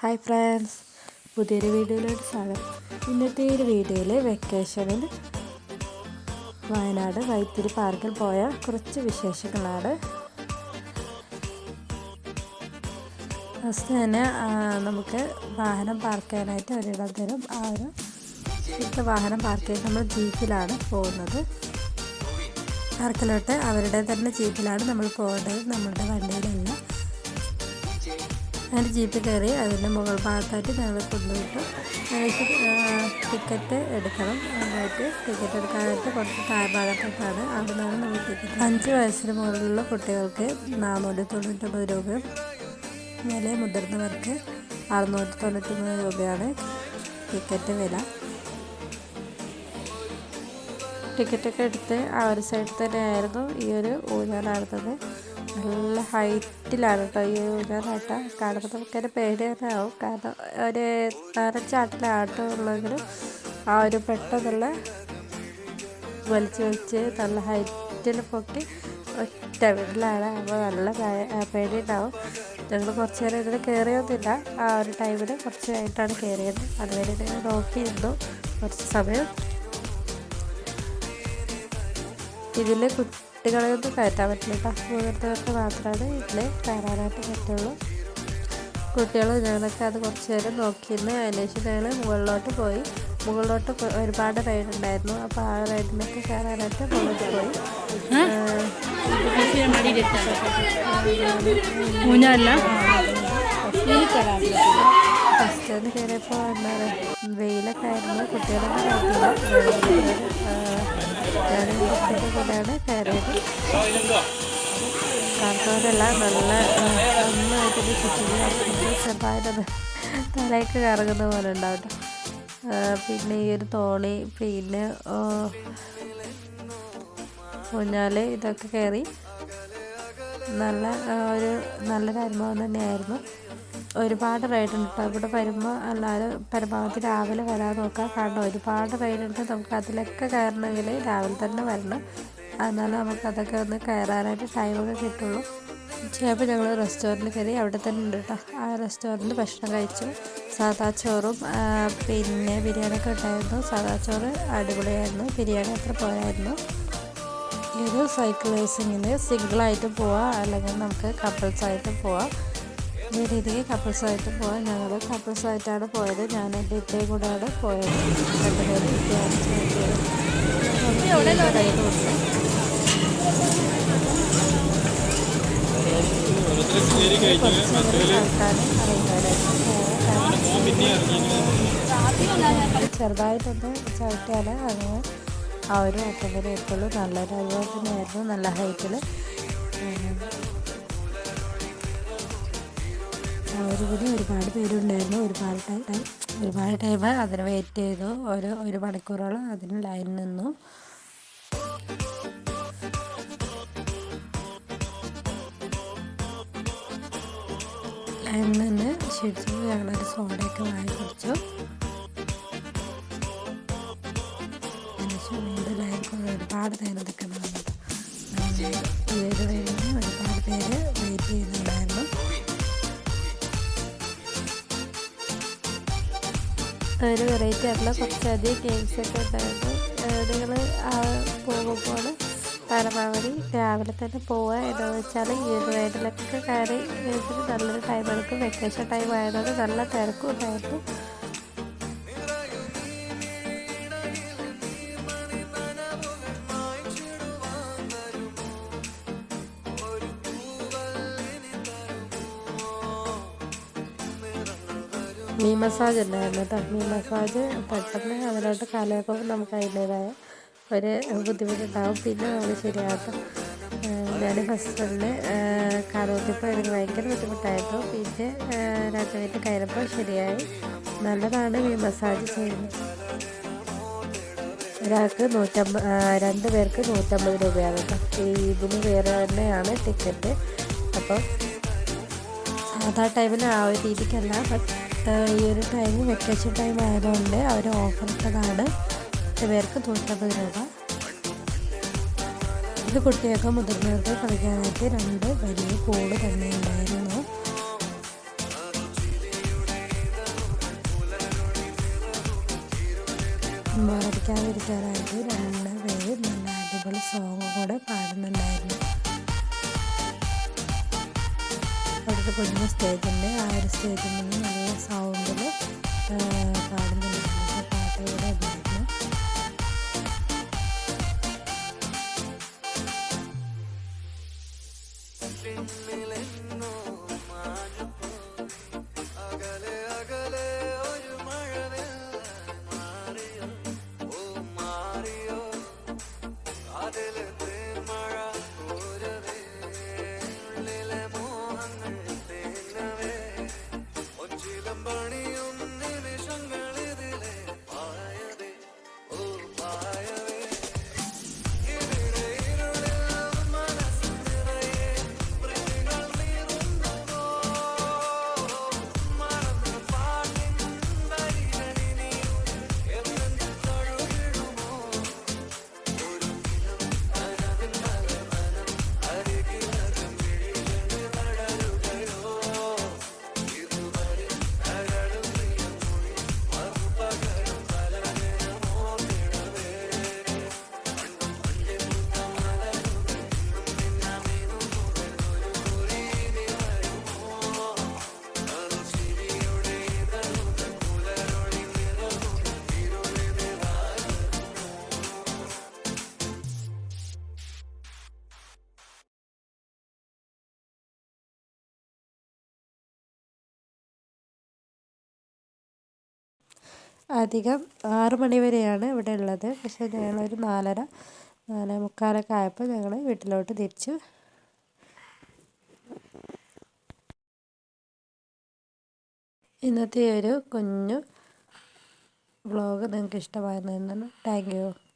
Hi friends പുതിയൊരു വീഡിയോയിലോട്ട് സ്വാഗതം. ഇന്നത്തെ ഒരു വീഡിയോയിൽ വെക്കേഷനിൽ വയനാട് വൈത്തിരി പാർക്കിൽ പോയ കുറച്ച് വിശേഷങ്ങളാണ്. ഫസ്റ്റ് തന്നെ നമുക്ക് വാഹനം പാർക്ക് ചെയ്യാനായിട്ട് ഒരിടം തരും ആ ഒരു ഇവിടുത്തെ വാഹനം പാർക്ക് ചെയ്ത് നമ്മൾ ജീപ്പിലാണ് പോകുന്നത്. പാർക്കിലോട്ട് അവരുടെ തന്നെ ജീപ്പിലാണ് നമ്മൾ പോകേണ്ടത്. നമ്മളുടെ വണ്ടിയിലല്ല അങ്ങനെ ജീപ്പിൽ കയറി അതിന്റെ മുകൾ ഭാഗത്തായിട്ട് ഞങ്ങൾ കൊണ്ടുപോയിട്ട്. ടിക്കറ്റ് എടുക്കണം. അതായത് ടിക്കറ്റ് എടുക്കാനായിട്ട് കുറച്ച് താഴ്ഭാഗത്തേക്കാണ് അവിടെ നിന്നാണ് നമ്മൾ ടിക്കറ്റ് അഞ്ച് വയസ്സിന് മുകളിലുള്ള കുട്ടികൾക്ക് നാനൂറ്റി തൊണ്ണൂറ്റൊമ്പത് രൂപയും മേലെ മുതിർന്നവർക്ക് അറുന്നൂറ്റി തൊണ്ണൂറ്റൊമ്പത് രൂപയാണ് ടിക്കറ്റ് വില. ടിക്കറ്റൊക്കെ എടുത്ത് ആ ഒരു സൈഡിൽ തന്നെയായിരുന്നു ഈ ഒരു ഊഞ്ഞാലാടുന്നത്. നല്ല ഹൈറ്റിലാണ് കേട്ടോ ഈ ഊഞ്ഞാലാട്ട കാണുമ്പോൾ നമുക്കൊരു പേടി തന്നെ ആവും കാരണം ഒരു നരച്ചാട്ടിലാട്ടം ഉള്ളെങ്കിലും ആ ഒരു പെട്ടെന്നുള്ള വലിച്ച് വലിച്ച് നല്ല ഹൈറ്റിൽ പൊക്കി ഒറ്റ വീട്ടിലാണ്. അപ്പോൾ നല്ല പേടി ഉണ്ടാവും ഞങ്ങൾ കുറച്ച് നേരം ഇതിൽ കയറിയൊന്നുമില്ല. ആ ഒരു ടൈമിൽ കുറച്ച് ആയിട്ടാണ് കയറിയത്. അതുവരെ ഇങ്ങനെ നോക്കിയിരുന്നു. കുറച്ച് സമയം. ഇതിൽ കുട്ടികളെയൊന്നും കയറ്റാൻ പറ്റില്ല. കേട്ടോ മുതിർന്നവർക്ക് മാത്രമാണ് ഇതിൽ കയറാനായിട്ട് പറ്റുള്ളൂ. കുട്ടികൾ ഞങ്ങളൊക്കെ അത് കുറച്ച് നേരം നോക്കിയിരുന്നു അതിനുശേഷം ഞങ്ങൾ മുകളിലോട്ട് പോയി. മുകളിലോട്ട് ഒരുപാട് റൈഡ് ഉണ്ടായിരുന്നു. അപ്പോൾ ആ റൈഡിലൊക്കെ കയറാനായിട്ട് മുകളിലോട്ട് പോയി. ഊഞ്ഞാലല്ല ഫസ്റ്റ് കയറിയപ്പോൾ എന്താ പറയുക വെയിലൊക്കെ ആയിരുന്നു. കുട്ടികളൊക്കെ കയറ്റില്ല കൂടെയാണ് കയറിയത്. കാർത്തവരല്ല നല്ല നന്നായിട്ട് ചുറ്റിന് ചെറുതായിട്ടത് തലയൊക്കെ കറങ്ങുന്ന പോലെ ഉണ്ടാവും പിന്നെ ഈ ഒരു തോണി പിന്നെ ഊഞ്ഞാൽ ഇതൊക്കെ കയറി നല്ല ഒരു നല്ലൊരു അനുഭവം തന്നെയായിരുന്നു. ഒരുപാട് റൈഡ് ഉണ്ട് കേട്ടോ ഇവിടെ വരുമ്പോൾ എല്ലാവരും പരമാവധി രാവിലെ വരാൻ നോക്കുക കാരണം ഒരുപാട് റൈഡ് ഉണ്ട്. നമുക്ക് അതിലൊക്കെ കയറണമെങ്കിൽ രാവിലെ തന്നെ വരണം. എന്നാലും നമുക്ക് അതൊക്കെ ഒന്ന് കയറാനായിട്ട് ടൈമൊക്കെ കിട്ടുള്ളൂ. ഉച്ചയായപ്പോൾ ഞങ്ങൾ റെസ്റ്റോറന്റിൽ കയറി അവിടെ തന്നെ ഉണ്ട് കേട്ടോ ആ റെസ്റ്റോറന്റിൽ ഭക്ഷണം കഴിച്ചു. സാദാ ചോറും പിന്നെ ബിരിയാണിയൊക്കെ ഉണ്ടായിരുന്നു. സാദാ ചോറ് അടിപൊളിയായിരുന്നു. ബിരിയാണി അത്ര പോയായിരുന്നു ഇത് സൈക്കിൾ റേസിങ്ങിന് സിംഗിളായിട്ട് പോവാം. അല്ലെങ്കിൽ നമുക്ക് കപ്പിൾസായിട്ട് പോവാം. ഈ രീതിക്ക് കപ്പിൾസായിട്ട് പോയാൽ ഞങ്ങൾ കപ്പിൾസായിട്ടാണ് പോയത്. ഞാൻ എന്റെ ഇത്രയും കൂടെയാണ് പോയത്. രണ്ടുപേരും ഇത്രയാണ് ചെറുതായിട്ടൊന്ന് ചവിട്ടിയാൽ അങ്ങനെ ആ ഒരു ഓട്ടം വരെ എത്തുള്ളൂ നല്ലൊരു അനുഭവം തന്നെയായിരുന്നു നല്ല ഹൈറ്റിൽ ഒരുപടി ഒരുപാട് പേരുണ്ടായിരുന്നു. ഒരുപാട് ടൈം ഒരുപാട് ടൈം അതിന് വെയിറ്റ് ചെയ്തു. ഒരു ഒരു മണിക്കൂറോളം അതിന് ലൈൻ നിന്നു. ലൈൻ നിന്ന് ശരിച്ചു ഞങ്ങളൊരു സോഡയൊക്കെ വാങ്ങി കുടിച്ചു. വീണ്ടും ലൈൻ ഒരുപാട് നേരം നിൽക്കണം ഈ ഒരു ഒരുപാട് പേര് വെയിറ്റ് ചെയ്യുന്നുണ്ടായിരുന്നു ഒരു വെറൈറ്റി ആയിട്ടുള്ള കുറച്ചധികം ഗെയിംസ് ഒക്കെ ഉണ്ടായിരുന്നു. നിങ്ങൾ പോകുമ്പോൾ പരമാവധി രാവിലെ തന്നെ പോവുക എന്താണെന്ന് വെച്ചാൽ ഈ ഒരു റൈഡിലൊക്കെ കയറി നല്ലൊരു ടൈം എടുക്കും വെക്കേഷൻ ടൈം ആയതുകൊണ്ട് നല്ല തിരക്കും ഉണ്ടായിരുന്നു. മീ മസാജ് ഉണ്ടായിരുന്നു കേട്ടോ. മീ മസാജ് പെട്ടെന്ന് അതിലോട്ട് കാലയപ്പോൾ നമുക്ക് അതിന്റേതായ ഒരു ബുദ്ധിമുട്ടുണ്ടാവും. പിന്നെ നമ്മൾ ശരിയാകട്ടെ. ഞാൻ ഫസ്റ്റിൽ കാലുകുത്തിയപ്പോൾ എനിക്ക് ഭയങ്കര ബുദ്ധിമുട്ടായിരുന്നു. പിന്നെ രണ്ട് മിനിറ്റ് കഴിഞ്ഞപ്പോൾ ശരിയായി. നല്ലതാണ് മീ മസാജ് ചെയ്യുന്നത്. ഒരാൾക്ക് നൂറ്റമ്പത് രണ്ട് പേർക്ക് നൂറ്റമ്പത് രൂപയാണ് കേട്ടോ. ഈ ഇതിന് വേറെ തന്നെയാണ് ടിക്കറ്റ്. അപ്പം അതാ ടൈമിൽ ആ ഒരു രീതിക്കല്ല ബട്ട് ഈ ഒരു ടൈം വെക്കേഷൻ ടൈം ആയതുകൊണ്ട് അവർ ഓഫർ ഇട്ടതാണ്. പേർക്ക് നൂറ്റമ്പത് രൂപ. ഇത് കുട്ടികൾക്ക് മുതിർന്നവർക്ക് കളിക്കാനായിട്ട് രണ്ട് വലിയ പൂൾ തന്നെ ഉണ്ടായിരുന്നു മാറിക്കാതിരിക്കാനായിട്ട് രണ്ട് പേര് നല്ല അടിപൊളി സോങ് കൂടെ പാടുന്നുണ്ടായിരുന്നു. അവിടുത്തെ കുഞ്ഞു സ്റ്റേജിന്റെ ആ ഒരു സ്റ്റേജിൽ നിന്ന് നല്ല സൗണ്ടിൽ പാടുന്നുണ്ടായിരുന്നു പാട്ട് അധികം ആറ് മണി വരെയാണ് ഇവിടെ ഉള്ളത്. പക്ഷേ ഞങ്ങളൊരു നാലര നാലേ മുക്കാലൊക്കെ ആയപ്പോൾ ഞങ്ങൾ വീട്ടിലോട്ട് തിരിച്ചു. ഇന്നത്തെ ഒരു കുഞ്ഞു വ്ളോഗ് നിങ്ങൾക്ക് ഇഷ്ടമായിരുന്നു താങ്ക് യു.